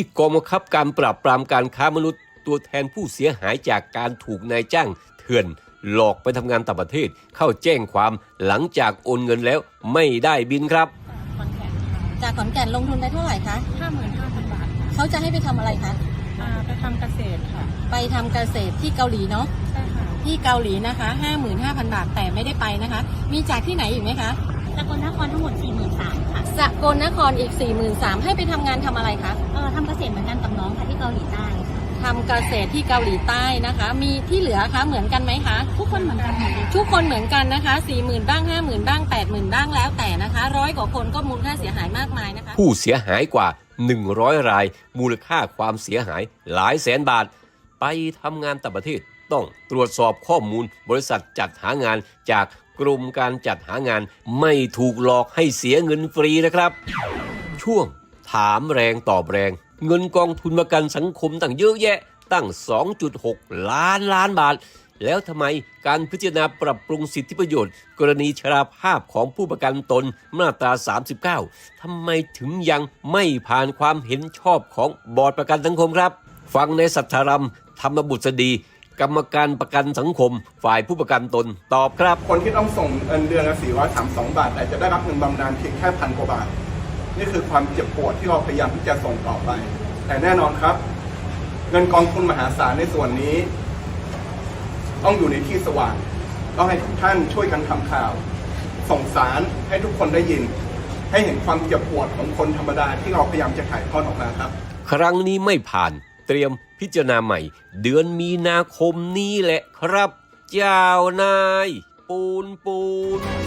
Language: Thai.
ที่กองบังคับการปราบปรามการค้ามนุษย์ ตัวแทนผู้เสียหายจากการถูกนายจ้างเถื่อน หลอกไปทำงานต่างประเทศ เข้าแจ้งความหลังจากโอนเงินแล้วไม่ได้บินครับคอนแทคค่ะจากขอนแก่นลงทุนไปเท่าไหร่คะห้าหมื่นห้าพันบาทค่ะเขาจะให้ไปทำอะไรคะอ่าไปทำเกษตรค่ะไปทำเกษตรที่เกาหลีเนาะใช่ค่ะที่เกาหลีนะคะ 55,000 บาทแต่ไม่ได้ไปนะคะ มีจากที่ไหนอีกไหมคะสกลนครทั้งหมด 43,000ค่ะสกลนครอีก 43,000ให้ไปทำงานทำอะไรคะเออทำเกษตรเหมือนกันกับน้องค่ะที่เกาหลีใต้ค่ะทำเกษตรที่เกาหลีใต้นะคะ มีที่เหลือคะเหมือนกันไหมคะทุกคนเหมือนกันหมดเลยทุกคนเหมือนกันนะคะ40,000บ้าง50,000บ้าง80,000บ้างแล้วแต่นะคะร้อยกว่าคนก็มูลค่าเสียหายมากมายนะคะผู้เสียหายกว่า 100 ราย มูลค่าความเสียหายหลายแสนบาท ไปทำงานต่างประเทศต้องตรวจสอบข้อมูล บริษัทจัดหางานจากกรมการจัดหางานไม่ถูกหลอกให้เสียเงินฟรีนะครับ ช่วงถามแรงตอบแรง เงินกองทุนประกันสังคมตั้งเยอะแยะตั้ง 2.6 ล้านล้านบาท แล้วทำไมการพิจารณาปรับปรุงสิทธิประโยชน์ กรณีชราภาพของผู้ประกันตนมาตรา 39 ทำไมถึงยังไม่ผ่านความเห็นชอบของบอร์ดประกันสังคมครับ ฟังในสัทธารมธรรมบุตรดีกรรมการประกันสังคม ฝ่ายผู้ประกันตนตอบครับ คนที่ต้องส่งเงินเดือนละ432 บาท แต่จะได้รับเงินบำนาญเพียงแค่พันกว่าบาท นี่คือความเจ็บปวดที่เราพยายามที่จะส่งต่อไป แต่แน่นอนครับ เงินกองทุนมหาศาลในส่วนนี้ ต้องอยู่ในที่สว่างต้องให้ทุกท่านช่วยกันทำข่าว ส่งสารให้ทุกคนได้ยิน ให้เห็นความเจ็บปวดของคนธรรมดาที่เราพยายามจะถ่ายทอดออกมาครับ ครั้งนี้ไม่ผ่านเตรียมพิจารณาใหม่ เดือนมีนาคมนี้แหละครับ เจ้านาย ปูนปูน